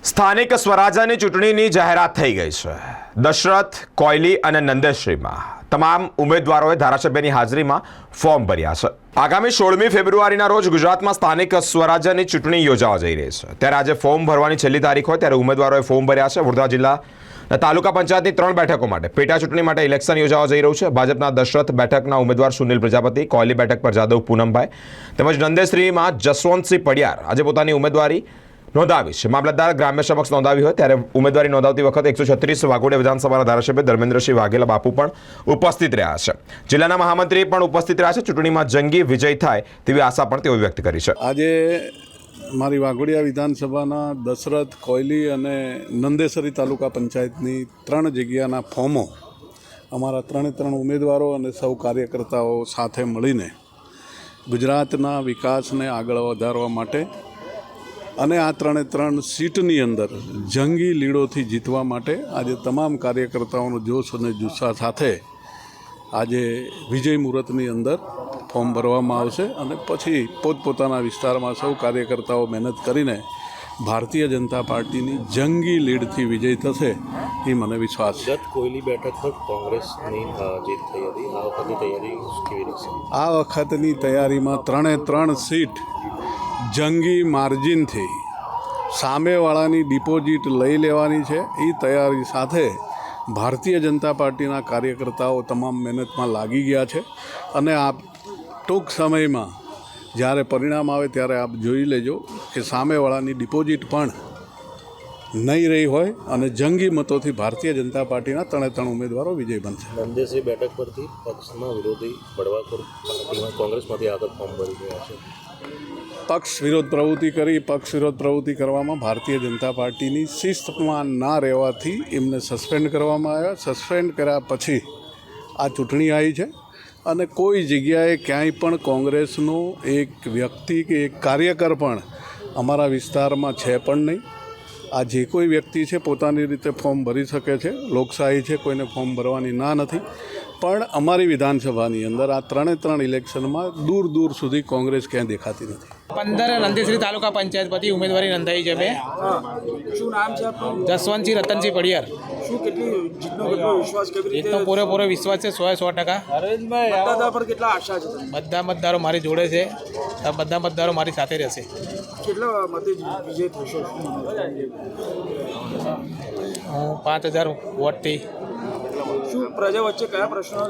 સ્થાનિક સ્વરાજ્યની ચૂંટણીની જાહેરાત થઈ ગઈ છે. દશરથ, કોયલી અને નંદેશ્રીમાં તમામ ઉમેદવારોએ ધારાસભ્યની હાજરીમાં ફોર્મ ભર્યા છે. આગામી સોળમી ફેબ્રુઆરીના રોજ ગુજરાતમાં સ્થાનિક સ્વરાજ્યની ચૂંટણી યોજાવા જઈ રહી છે. ત્યારે આજે ફોર્મ ભરવાની છેલ્લી તારીખ હોય ત્યારે ઉમેદવારોએ ફોર્મ ભર્યા છે. વડોદરા જિલ્લા તાલુકા પંચાયતની ત્રણ બેઠકો માટે પેટા ચૂંટણી માટે ઇલેક્શન યોજાવા જઈ રહ્યું છે. ભાજપના દશરથ બેઠકના ઉમેદવાર સુનિલ પ્રજાપતિ, કોયલી બેઠક પર જાદવ પૂનમભાઈ તેમજ નંદેશ્રીમાં જસવંતસિંહ પડિયાર આજે પોતાની ઉમેદવારી નોંધાવી છે. મામલતદાર ગ્રામ્ય સમક્ષ નોંધાવી હોય ત્યારે ઉમેદવારી નોંધાવતી વખતે એકસો છત્રીસ વાઘોડિયા વિધાનસભાના ધારાસભ્ય ધર્મેન્દ્રસિંહ વાઘેલા બાપુ પણ ઉપસ્થિત રહ્યા છે. જિલ્લાના મહામંત્રી પણ ઉપસ્થિત રહ્યા છે. ચૂંટણીમાં જંગી વિજય થાય તેવી આશા પણ તેઓ વ્યક્ત કરી છે. આજે મારી વાઘોડિયા વિધાનસભાના દશરથ કોયલી અને નંદેસરી તાલુકા પંચાયતની ત્રણ જગ્યાના ફોર્મો અમારા ત્રણે ત્રણ ઉમેદવારો અને સૌ કાર્યકર્તાઓ સાથે મળીને ગુજરાતના વિકાસને આગળ વધારવા માટે અને આ ત્રણે ત્રણ સીટની અંદર જંગી લીડોથી જીતવા માટે આજે તમામ કાર્યકર્તાઓનો જોશ અને જુસ્સા સાથે આજે વિજય મુહૂર્તની અંદર ફોર્મ ભરવામાં આવશે અને પછી પોતપોતાના વિસ્તારમાં સૌ કાર્યકર્તાઓ મહેનત કરીને ભારતીય જનતા પાર્ટીની જંગી લીડથી વિજય થશે એ મને વિશ્વાસ છે. ગત કોયલી બેઠક પર કોંગ્રેસની જીત થઈ હતી આ વખતની તૈયારી કેવી રહેશે? આ વખતની તૈયારીમાં ત્રણે ત્રણ સીટ જંગી માર્જિનથી સામેવાળાની ડિપોઝિટ લઈ લેવાની છે. એ તૈયારી સાથે ભારતીય જનતા પાર્ટીના કાર્યકર્તાઓ તમામ મહેનતમાં લાગી ગયા છે અને આપ ટૂંક સમયમાં જ્યારે પરિણામ આવે ત્યારે આપ જોઈ લેજો કે સામેવાળાની ડિપોઝિટ પણ નહીં રહી હોય અને જંગી મતોથી ભારતીય જનતા પાર્ટીના ત્રણે ત્રણ ઉમેદવારો વિજય બનશે. નંદેશ્રી બેઠક પરથી પક્ષના વિરોધી બળવાખોર પાર્ટીમાં કોંગ્રેસમાંથી આગળ ફોર્મ ભરી ગયા છે. પક્ષ વિરોધ પ્રવૃત્તિ કરી પક્ષ વિરોધ પ્રવૃત્તિ કરવામાં ભારતીય જનતા પાર્ટીની શિસ્તમાં ના રહેવાથી એમને સસ્પેન્ડ કરવામાં આવ્યા. સસ્પેન્ડ કર્યા પછી આ ચૂંટણી આવી છે અને કોઈ જગ્યાએ ક્યાંય પણ કોંગ્રેસનો એક વ્યક્તિ કે એક કાર્યકર પણ અમારા વિસ્તારમાં છે પણ નહીં. આ જે કોઈ વ્યક્તિ છે પોતાની રીતે ફોર્મ ભરી શકે છે લોકશાહી છે કોઈને ફોર્મ ભરવાની ના નથી. પણ અમારી વિધાનસભાની અંદર આ ત્રણે ત્રણ ઇલેક્શનમાં દૂર દૂર સુધી કોંગ્રેસ ક્યાંય દેખાતી નથી. પંદર નંદેશ્રી તાલુકા પંચાયત પરથી ઉમેદવારી નોંધાઈ છે બે. શું નામ છે જસવંતસિંહ રતનસિંહ પડિયાર. શું કેટલી જીતનો કેટલો વિશ્વાસ કેવી રીતે એકદમ પૂરેપૂરો વિશ્વાસ છે સો સો ટકા. મતદાતા પર કેટલા આશા છે બધા મતદારો મારી જોડે છે આ બધા મતદારો મારી સાથે રહેશે. કેટલા મતે વિજય થશો? પાંચ હજાર વોટથી શું પ્રજા વચ્ચે કયા પ્રશ્નો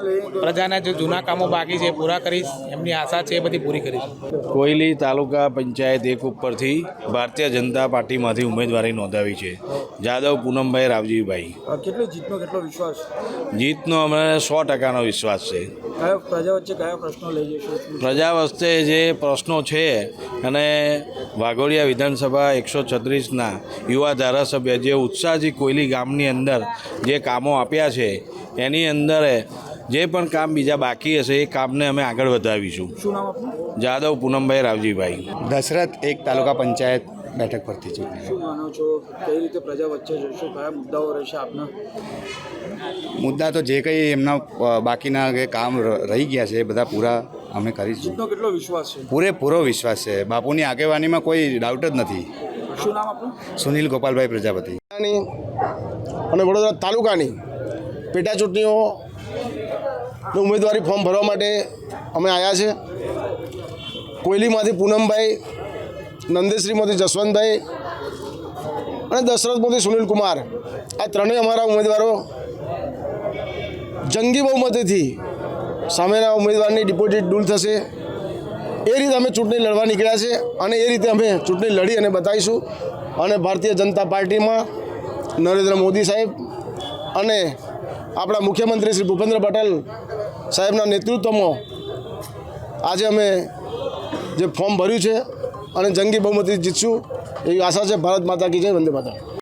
પ્રજાના જે જૂના કામો બાકી છે એ પૂરા કરીશ એમની આશા છે એ બધી પૂરી કરીશ. કોયલી તાલુકા પંચાયત એક ઉપરથી ભારતીય જનતા પાર્ટીમાંથી ઉમેદવારી નોંધાવી છે. જાદવ પૂનમભાઈ રાવજીભાઈ. કેટલો જીતનો કેટલો વિશ્વાસ? જીતનો અમને સો ટકાનો વિશ્વાસ છે. પ્રજા વચ્ચે કયા પ્રશ્નો લઈ જશો? પ્રજા વચ્ચે જે પ્રશ્નો છે અને વાઘોડિયા વિધાનસભા એકસો છત્રીસના યુવા ધારાસભ્ય જે ઉત્સાહથી કોયલી ગામની અંદર જે કામો આપ્યા છે એની અંદર જે પણ કામ બીજા બાકી હશે એ કામને અમે આગળ વધાવીશું. શું નામ આપનું? જાદવ પૂનમભાઈ રાવજીભાઈ. દશરથ એક તાલુકા પંચાયત બેઠક પરથી છે. શું માનો છો? કઈ રીતે પ્રજા વચ્ચે જશો? કયા મુદ્દાઓ રહેશે આપના? મુદ્દા તો જે કંઈ એમના બાકીના જે કામ રહી ગયા છે એ બધા પૂરા અમે કરીશું. કેટલો વિશ્વાસ છે? પૂરેપૂરો વિશ્વાસ છે. બાપુની આગેવાનીમાં કોઈ ડાઉટ જ નથી. શું નામ આપનું? સુનિલ ગોપાલભાઈ પ્રજાપતિ. અને વડોદરા તાલુકાની પેટા ચૂંટણીઓ ઉમેદવારી ફોર્મ ભરવા માટે અમે આવ્યા છે. કોયલીમાંથી પૂનમભાઈ, નંદેશ્રીમાંથી જસવંતભાઈ અને દશરથમાંથી સુનિલ કુમાર આ ત્રણેય અમારા ઉમેદવારો જંગી બહુમતીથી સામેના ઉમેદવારની ડિપોઝિટ દૂર થશે. એ રીતે અમે ચૂંટણી લડવા નીકળ્યા છે અને એ રીતે અમે ચૂંટણી લડી અને બતાવીશું. અને ભારતીય જનતા પાર્ટીમાં નરેન્દ્ર મોદી સાહેબ અને આપણા મુખ્યમંત્રી શ્રી ભૂપેન્દ્ર પટેલ સાહેબના નેતૃત્વમાં આજે અમે જે ફોર્મ ભર્યું છે અને જંગી બહુમતી જીતશું એવી આશા છે ભારત માતા કી જય, વંદે માતા